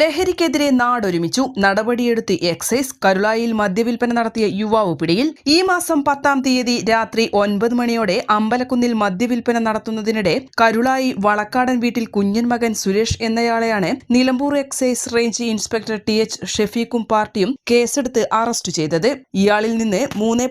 ലഹരിക്കെതിരെ നാടൊരുമിച്ചു. നടപടിയെടുത്ത് എക്സൈസ്. കരുളായിൽ മദ്യവിൽപ്പന നടത്തിയ യുവാവ് പിടിയിൽ. ഈ മാസം പത്താം തീയതി രാത്രി ഒൻപത് മണിയോടെ അമ്പലക്കുന്നിൽ മദ്യവിൽപ്പന നടത്തുന്നതിനിടെ കരുളായി വളക്കാടൻ വീട്ടിൽ കുഞ്ഞൻ മകൻ Suresh എന്നയാളെയാണ് Nilambur excise range inspector T H ഷെഫീഖും പാർട്ടിയും കേസെടുത്ത് അറസ്റ്റ് ചെയ്തത്. ഇയാളിൽ നിന്ന് മൂന്ന്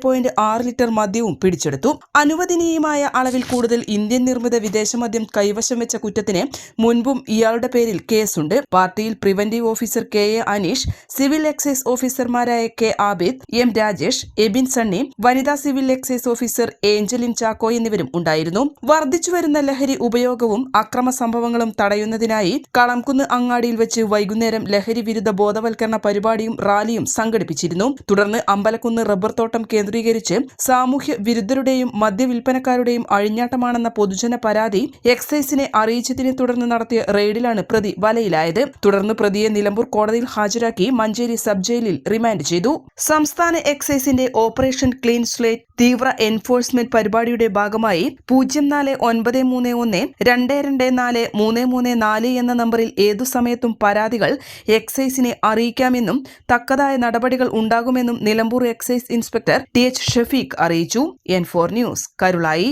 ലിറ്റർ മദ്യവും പിടിച്ചെടുത്തു. അനുവദനീയമായ അളവിൽ കൂടുതൽ ഇന്ത്യൻ നിർമ്മിത വിദേശ മദ്യം കൈവശം വെച്ച കുറ്റത്തിന് മുൻപും ഇയാളുടെ പേരിൽ കേസുണ്ട്. പാർട്ടിയിൽ preventive officer K A Aneesh civil excise ഓഫീസർമാരായ കെ ആബിദ് എം രാജേഷ് എബിൻ സണ്ണി വനിതാ civil excise officer Angelin Chacko എന്നിവരും ഉണ്ടായിരുന്നു. വർദ്ധിച്ചുവരുന്ന ലഹരി ഉപയോഗവും അക്രമ സംഭവങ്ങളും തടയുന്നതിനായി കളംകുന്ന് അങ്ങാടിയിൽ വെച്ച് വൈകുന്നേരം ലഹരി വിരുദ്ധ ബോധവൽക്കരണ പരിപാടിയും റാലിയും സംഘടിപ്പിച്ചിരുന്നു. തുടർന്ന് അമ്പലക്കുന്ന് റബ്ബർ തോട്ടം കേന്ദ്രീകരിച്ച് സാമൂഹ്യ വിരുദ്ധരുടെയും മദ്യവിൽപ്പനക്കാരുടെയും അഴിഞ്ഞാട്ടമാണെന്ന പൊതുജന പരാതി എക്സൈസിനെ അറിയിച്ചതിനെ തുടർന്ന് നടത്തിയ റെയ്ഡിലാണ് പ്രതി വലയിലായത്. തുടർന്ന് പ്രതിയെ നിലമ്പൂർ കോടതിയിൽ ഹാജരാക്കി മഞ്ചേരി സബ് ജയിലിൽ റിമാൻഡ് ചെയ്തു. സംസ്ഥാന എക്സൈസിന്റെ ഓപ്പറേഷൻ ക്ലീൻ സ്ലേറ്റ് തീവ്ര എൻഫോഴ്സ്മെന്റ് പരിപാടിയുടെ ഭാഗമായി പൂജ്യം നാല് ഒൻപത് മൂന്ന് ഒന്ന് രണ്ട് രണ്ട് നാല് മൂന്ന് മൂന്ന് നാല് എന്ന നമ്പറിൽ ഏതു സമയത്തും പരാതികൾ എക്സൈസിനെ അറിയിക്കാമെന്നും തക്കതായ നടപടികൾ ഉണ്ടാകുമെന്നും Nilambur excise inspector T H Shafeeq അറിയിച്ചു. N four news Karulai.